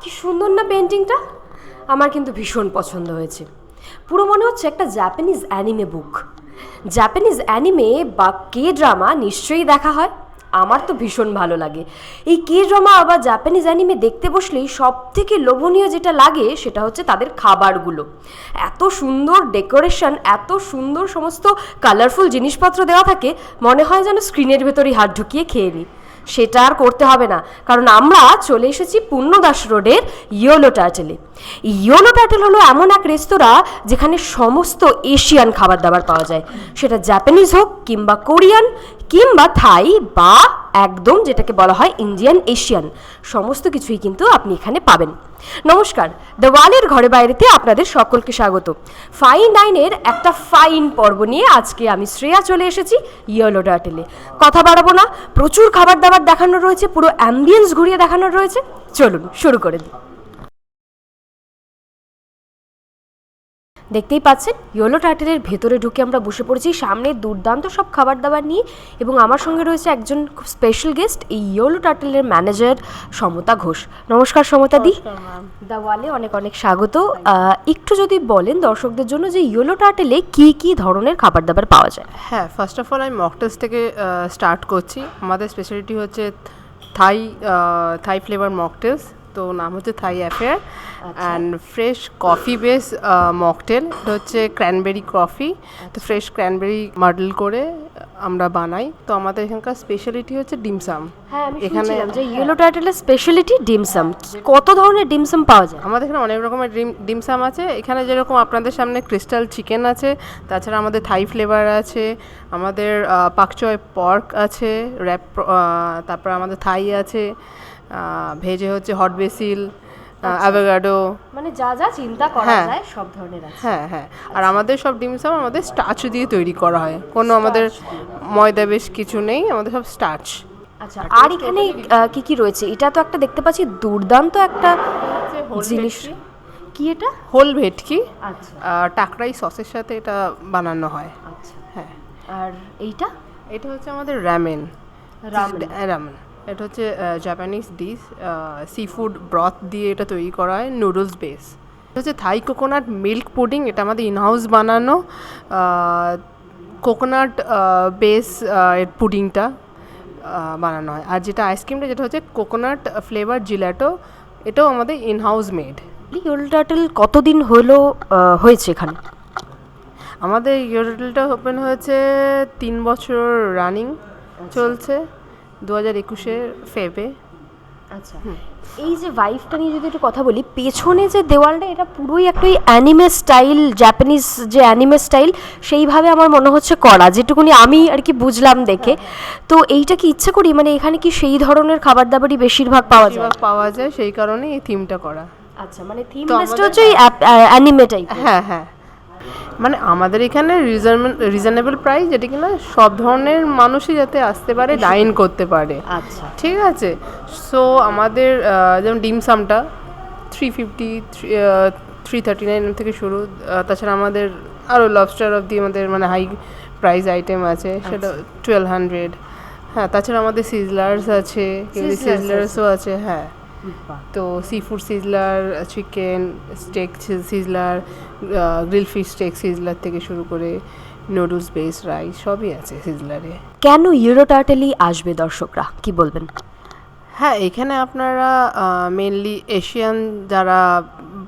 কি সুন্দর না পেন্টিংটা আমার কিন্তু ভীষণ পছন্দ হয়েছে। পুরো মনে হচ্ছে একটা Japanese anime book Japanese anime বা কে ড্রামা নিশ্চয়ই দেখা হয়। আমার তো ভীষণ ভালো লাগে। এই কে ড্রামা বা জাপানিজ অ্যানিমে দেখতে বসলেই সব থেকে লোভনীয় যেটা লাগে সেটা হচ্ছে তাদের খাবারগুলো। এত সুন্দর ডেকোরেশন, এত সুন্দর সমস্ত কালারফুল জিনিসপত্র দেওয়া থাকে, মনে হয় যেন স্ক্রিনের ভেতরেই হাত ঢুকিয়ে খেয়ে নিই। সেটা আর করতে হবে না। কারণ আমরা চলে এসেছি পূর্ণদাস রোডের ইয়োলো টার্টেলে। ইয়োলো টার্টেল হলো এমন এক রেস্তোরাঁ যেখানে সমস্ত এশিয়ান খাবার দাবার পাওয়া যায়। সেটা জাপানিজ হোক কিংবা কোরিয়ান কিংবা থাই বা একদম যেটাকে বলা হয় ইন্ডিয়ান এশিয়ান সমস্ত কিছুই কিন্তু আপনি এখানে পাবেন। নমস্কার দ্য ওয়ালের ঘরে বাইরেতে আপনাদের সকলকে স্বাগত। ফাইন ডাইনের একটা ফাইন পর্ব নিয়ে আজকে আমি শ্রেয়া চলে এসেছি ইয়েলো ডার্টেলে কথা বাড়াবো না, প্রচুর খাবার দাবার দেখানো রয়েছে, পুরো অ্যাম্বিয়েন্স ঘুরিয়ে দেখানো রয়েছে। চলুন, শুরু করে দিই। দেখতেই পাচ্ছেন ইয়েলো টার্টেলের ভেতরে ঢুকে আমরা বসে পড়েছি। সামনে দুর্দান্ত সব খাবার দাবার নিয়ে এবং আমার সঙ্গে রয়েছে একজন খুব স্পেশাল গেস্ট এই ইয়েলো টার্টেলের ম্যানেজার সমতা ঘোষ। নমস্কার সমতা দি। দা ওয়ালে অনেক অনেক স্বাগত। একটু যদি বলেন দর্শকদের জন্য যে ইয়েলো টার্টেলে কি কি ধরনের খাবার দাবার পাওয়া যায়? হ্যাঁ ফার্স্ট অফ অল আমি মকটেলস থেকে স্টার্ট করছি। আমাদের স্পেশালিটি হচ্ছে থাই থাই ফ্লেভার মকটেলস তো নাম হচ্ছে Thai affair and fresh coffee base mocktail এটা হচ্ছে ক্র্যানবেরি কফি তো ফ্রেশ ক্র্যানবেরি মডেল করে আমরা বানাই। তো আমাদের এখানকার স্পেশালিটি হচ্ছে ডিমসাম হ্যাঁ এখানে যে ইয়েলো টাইটেলের স্পেশালিটি ডিমসাম কত ধরনের ডিমসাম পাওয়া যায়? আমাদের এখানে অনেক রকমের ডিম ডিমসাম আছে। এখানে যেরকম আপনাদের সামনে ক্রিস্টাল চিকেন আছে তাছাড়া আমাদের থাই ফ্লেভার আছে আমাদের পাকচয় পর্ক আছে র্যাপ তারপর আমাদের থাই আছে। ভেজে হচ্ছে হট বেসিল অ্যাভোগাডো মানে যা যা চিন্তা করা হ্যাঁ। যায় সব ধরনের আছে। হ্যাঁ হ্যাঁ। আর আমাদের সব ডিমসাম আমাদের স্টার্চ দিয়ে তৈরি করা হয়। কোনো আমাদের ময়দা বেশ কিছু নেই আমাদের সব স্টার্চ আচ্ছা আর এখানে কি কি রয়েছে? এটা তো একটা দেখতে পাচ্ছি দুর্দান্ত একটা জিনিস। কি এটা? হোল ভেটকি। আচ্ছা। টাকরাই সসের সাথে এটা বানানো হয়। আচ্ছা। হ্যাঁ। আর এইটা? এটা হচ্ছে আমাদের র্যামেন রামেন। রামেন এটা হচ্ছে Japanese dish sea food broth দিয়ে এটা তৈরি করা হয় নুডলস বেস এটা হচ্ছে থাই কোকোনাট মিল্ক পুডিং এটা আমাদের ইনহাউস বানানো কোকোনাট বেস এর পুডিংটা বানানো হয়। আর যেটা আইসক্রিমটা যেটা হচ্ছে কোকোনাট ফ্লেভার জিল্যাটো এটাও আমাদের ইনহাউস মেড ইয়োল টার্টেল কতদিন হলো হয়েছে এখানে? আমাদের ইয়োরটেলটা ওপেন হয়েছে তিন বছর রানিং চলছে। দু হাজার একুশের ফেবে। আচ্ছা। এই যে ভাইফটা নিয়ে যদি একটু কথা বলি পেছনে যে দেওয়ালটা এটা পুরোই একটা ওই অ্যানিমে স্টাইল জাপানিজ যে অ্যানিমে স্টাইল সেইভাবে আমার মনে হচ্ছে করা। যেটুকুনি আমি আর কি বুঝলাম দেখে। তো এইটা কি ইচ্ছে করি? মানে এখানে কি সেই ধরনের খাবার দাবারই বেশিরভাগ পাওয়া যায়? পাওয়া যায় সেই কারণে এই থিমটা করা। আচ্ছা মানে থিম হচ্ছে ওই অ্যানিমে টাইপ হ্যাঁ হ্যাঁ। মানে আমাদের এখানে রিজনেবল প্রাইস যেটা কিনা সব ধরনের মানুষই যাতে আসতে পারে ডাইন করতে পারে। আচ্ছা। ঠিক আছে? সো আমাদের যেমন ডিমসামটা three fifty three thirty nine থেকে শুরু তাছাড়া আমাদের আরও লবস্টার অফ দি আমাদের মানে হাই প্রাইস আইটেম আছে সেটা টুয়েলভ হান্ড্রেড হ্যাঁ তাছাড়া আমাদের সিজলার্স আছে সিজলার্সও আছে হ্যাঁ। তো sea food sizzler chicken steak sizzler grill fish steak sizzler থেকে শুরু করে নুডলস বেস রাইস সবই আছে সিজলারে কেন ইউরো টার্টেলি আসবে দর্শকরা? কি বলবেন? হ্যাঁ এখানে আপনারা মেনলি এশিয়ান যারা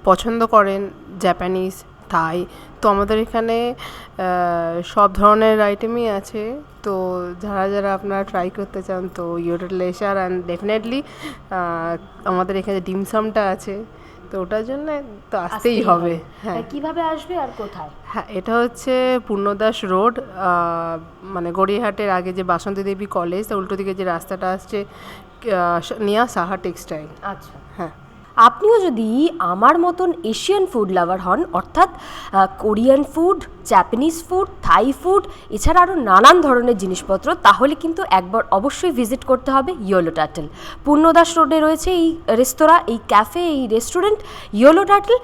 পছন্দ করেন জাপানিজ থাই তো আমাদের এখানে সব ধরনের আইটেমই আছে। তো যারা যারা আপনারা ট্রাই করতে চান তো ইউরোটেল এসার অ্যান্ড ডেফিনেটলি আমাদের এখানে ডিমসামটা আছে। তো ওটার জন্য তো আসতেই হবে। হ্যাঁ। কীভাবে আসবে আর কোথায়? হ্যাঁ এটা হচ্ছে পূর্ণদাস রোড মানে গড়িয়াহাটের আগে যে বাসন্তী দেবী কলেজ উল্টো দিকে যে রাস্তাটা আসছে নিয়া সাহা টেক্সটাইল। আচ্ছা। হ্যাঁ। আপনিও যদি আমার মতন এশিয়ান ফুড লাভার হন, অর্থাৎ Korean food Japanese food Thai food এছাড়া আরও নানান ধরনের জিনিসপত্র, তাহলে কিন্তু একবার অবশ্যই ভিজিট করতে হবে ইয়োলো টার্টেল পূর্ণদাস রোডে রয়েছে এই রেস্তোরাঁ, এই ক্যাফে এই রেস্টুরেন্ট ইয়োলো টার্টেল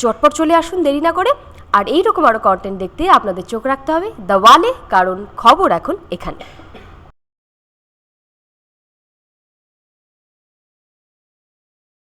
চটপট চলে আসুন, দেরি না করে। আর এই রকম আরও কন্টেন্ট দেখতে আপনাদের চোখ রাখতে হবে। দ্য ওয়ালে কারণ খবর এখন এখানে।